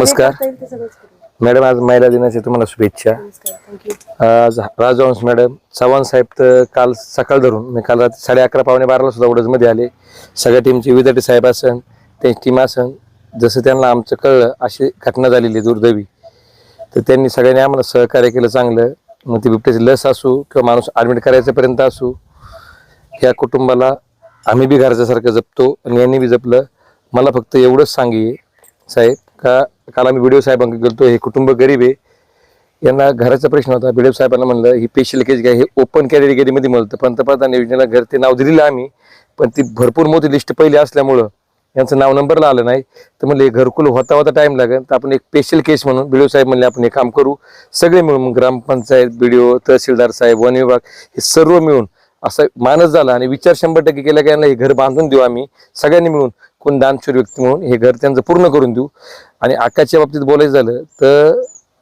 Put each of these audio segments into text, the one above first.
नमस्कार. मॅडम आज महिला दिनाच्या तुम्हाला शुभेच्छा. आज राजवंश मॅडम चव्हाण साहेब तर काल सकाळ धरून मी काल रात्री साडे अकरा पावणे बाराला सुद्धा उडजमध्ये आले. सगळ्या टीमचे विद्यार्थी साहेब असन त्यांची टीम असन जसं त्यांना आमचं कळलं अशी घटना झालेली आहे दुर्दैवी. तर त्यांनी सगळ्यांनी आम्हाला सहकार्य केलं चांगलं. मग ती बिबट्याची लस असू किंवा माणूस ॲडमिट करायच्यापर्यंत असू ह्या कुटुंबाला आम्ही बी घरच्यासारखं जपतो आणि यांनी बी जपलं. मला फक्त एवढंच सांगे साहेब का काल आम्ही व्हिडिओ साहेबांकडे गेलतो हे कुटुंब गरीब आहे. यांना घराचा प्रश्न होता. व्हिडिओ साहेबांना म्हणलं ही पेशी केस घ्या. हे ओपन कॅटेगरीमध्ये मिळतं. पंतप्रधान योजनेला घर ते नाव दिलेलं आम्ही पण ती भरपूर मोठी लिस्ट पहिली असल्यामुळं यांचं नाव नंबरला आलं नाही. तर म्हणले हे घरकुल होता होता टाइम लागेल. तर आपण एक स्पेशल केस म्हणून बी साहेब म्हणले आपण हे काम करू. सगळे मिळून मग ग्रामपंचायत ओ तहसीलदार साहेब वन विभाग हे सर्व मिळून असं मानस झाला. आणि विचार शंभर टक्के केला की यांना हे घर बांधून देऊ आम्ही. सगळ्यांनी मिळून कोण दानशूर व्यक्ती म्हणून हे घर त्यांचं पूर्ण करून देऊ. आणि आकाशच्या बाबतीत बोलायचं झालं तर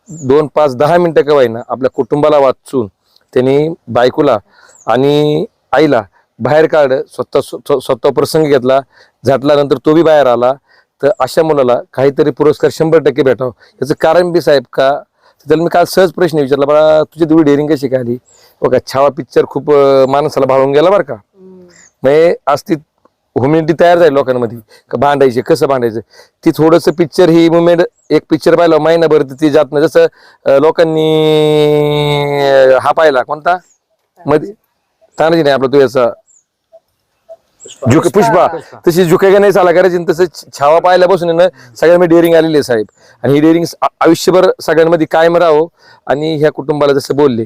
दोन पाच दहा मिनिटं का ना आपल्या कुटुंबाला वाचून त्यांनी बायकोला आणि आईला बाहेर काढलं स्वतः स्व- स्वतः प्रसंग घेतला झाटल्यानंतर तो बी बाहेर आला. तर अशा मुलाला काहीतरी पुरस्कार शंभर टक्के भेटावं. याचं कारण बी साहेब का? त्याला मी काल सहज प्रश्न विचारला बघा तुझी तेवढी डेअरिंग कशी काय आली? बघा छावा पिक्चर खूप माणसाला भाळून गेला बरं का. म्हणजे आज ह्युमिनिटी तयार झाली लोकांमध्ये. का भांडायचे कसं भांडायचं? ती थोडंसं पिक्चर ही मुवमेंट एक पिक्चर पाहिलं महिनाभर तर ती जात नाही. जसं लोकांनी हा पाहिला कोणता? मध्ये तानाजी नाही आपला तो याचा. झुक पुष्पा. तशी झुकेगा नाही चाला करायची तसं छावा पाहिल्यापासून आहे ना सगळ्यांमध्ये डेअरिंग आलेली आहे साहेब. आणि ही डेअरिंग आयुष्यभर सगळ्यांमध्ये कायम राहावं आणि ह्या कुटुंबाला जसं बोलले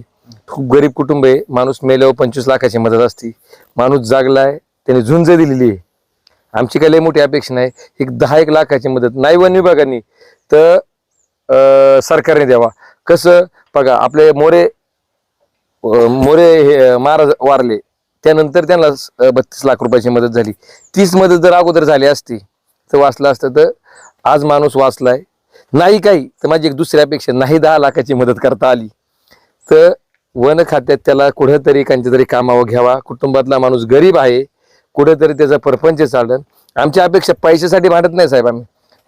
खूप गरीब कुटुंब आहे. माणूस मेल्यावर पंचवीस लाखाची मदत असते. माणूस जागलाय त्याने झुंज दिलेली आहे. आमची काही लई मोठी अपेक्षा नाही. एक दहा एक लाखाची मदत. नाही वन विभागाने तर सरकारने द्यावा. कसं बघा आपले मोरे मोरे हे महाराज वारले. त्यानंतर त्यांना बत्तीस लाख रुपयाची मदत झाली. तीच मदत जर अगोदर झाली असती तर वाचलं असतं तर आज माणूस वाचलाय. नाही काही तर माझी एक दुसरी अपेक्षा नाही दहा लाखाची मदत करता आली. तर वन खात्यात त्याला कुठंतरी त्यांच्या तरी कामावर घ्यावा. कुटुंबातला माणूस गरीब आहे. कुठेतरी त्याचा परपंच चालन आमची अपेक्षा पैशासाठी भांडत नाही साहेब आम्ही.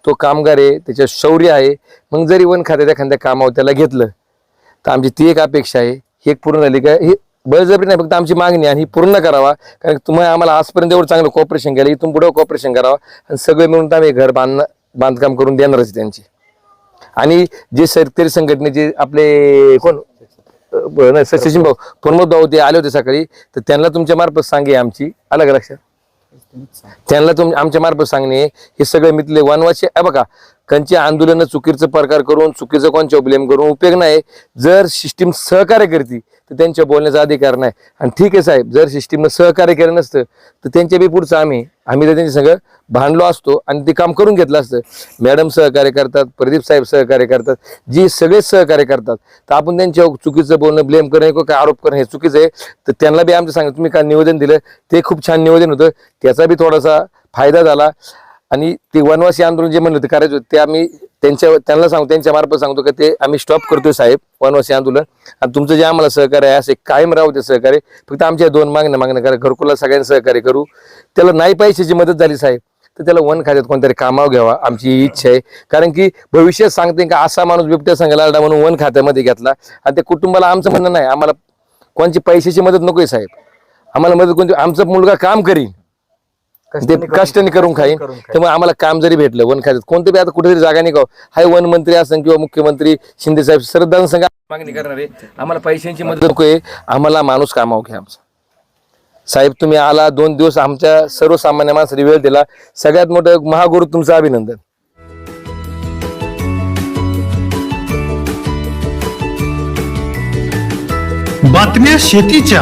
तो कामगार आहे त्याच्या शौर्य आहे. मग जरी वन खात्यात एखाद्या कामावर त्याला घेतलं तर आमची ती एक अपेक्षा आहे. ही एक पूर्ण झाली का ही बळजबरी नाही फक्त आमची मागणी आहे आणि ही पूर्ण करावा. कारण तुम्ही आम्हाला आजपर्यंत एवढं चांगलं कॉपरेशन केलं इथून पुढे कॉपरेशन करावं. आणि सगळे मिळून तर आम्ही घर बांध बांधकाम करून देणारच त्यांची. आणि जे शेतकरी संघटनेचे आपले कोण? नाही सचिन भाऊ. प्रमोद भाऊ ते आले होते सकाळी. तर त्यांना तुमच्या मार्फत सांगे आमची. आलं का लक्षात? त्यांना तुम आमच्या मार्फत सांगणे हे. सगळे मिथले वनवासी आहे बघा. कंचे आंदोलन चुकीचं प्रकार करून चुकीचं कोणच्या ब्लेम करून उपयोग नाही. जर सिस्टीम सहकार्य करते तर त्यांच्या बोलण्याचा अधिकार नाही. आणि ठीक आहे साहेब जर सिस्टीमनं सहकार्य केलं नसतं तर त्यांच्या बी पुढचं आम्ही आम्ही तर त्यांच्या सगळं भांडलो असतो आणि ते काम करून घेतलं असतं. मॅडम सहकार्य करतात प्रदीप साहेब सहकार्य करतात जी सगळेच सहकार्य करतात. तर आपण त्यांच्या चुकीचं बोलणं ब्लेम करणं किंवा काय आरोप करणं हे चुकीचं आहे. तर त्यांना बी आमचं सांगितलं तुम्ही काय निवेदन दिलं? ते खूप छान निवेदन होतं. त्याचा बी थोडासा फायदा झाला. आणि ते वनवासी आंदोलन जे म्हणलं होते करायचं होतं ते आम्ही त्यांच्या त्यांना सांगतो त्यांच्या मार्फत सांगतो की ते आम्ही स्टॉप करतोय साहेब वनवासी आंदोलन. आणि तुमचं जे आम्हाला सहकार्य आहे असे कायम राहू ते सहकार्य. फक्त आमच्या दोन मागण्या मागण्या करा. घरकुला सगळ्यांना सहकार्य करू. त्याला नाही पैशाची मदत झाली साहेब तर त्याला वन खात्यात कोणतरी कामावर घ्यावा आमची ही इच्छा आहे. कारण की भविष्यात सांगते का असा माणूस बिबट्या संघाला आला म्हणून वन खात्यामध्ये घेतला. आणि त्या कुटुंबाला आमचं म्हणणं नाही आम्हाला कोणची पैशाची मदत नकोय साहेब. आम्हाला मदत कोणती आमचा मुलगा काम करीन. ते कष्टाने करून खाईन. त्यामुळे आम्हाला काम जरी भेटलं वन खात्यात कोणतं बी आता कुठेतरी जागा नाही का हाय वन मंत्री असं किंवा मुख्यमंत्री शिंदे साहेब श्रद्धा संघ मागणी करणार आहे. आम्हाला पैशांची मदत नकोय आम्हाला माणूस कामाव घ्या आमचा. साहेब तुम्ही आला दोन दिवस आमच्या सर्वसामान्य माणसाने वेळ दिला. सगळ्यात मोठं महागुरु तुमचं अभिनंदन. बातम्या शेतीच्या.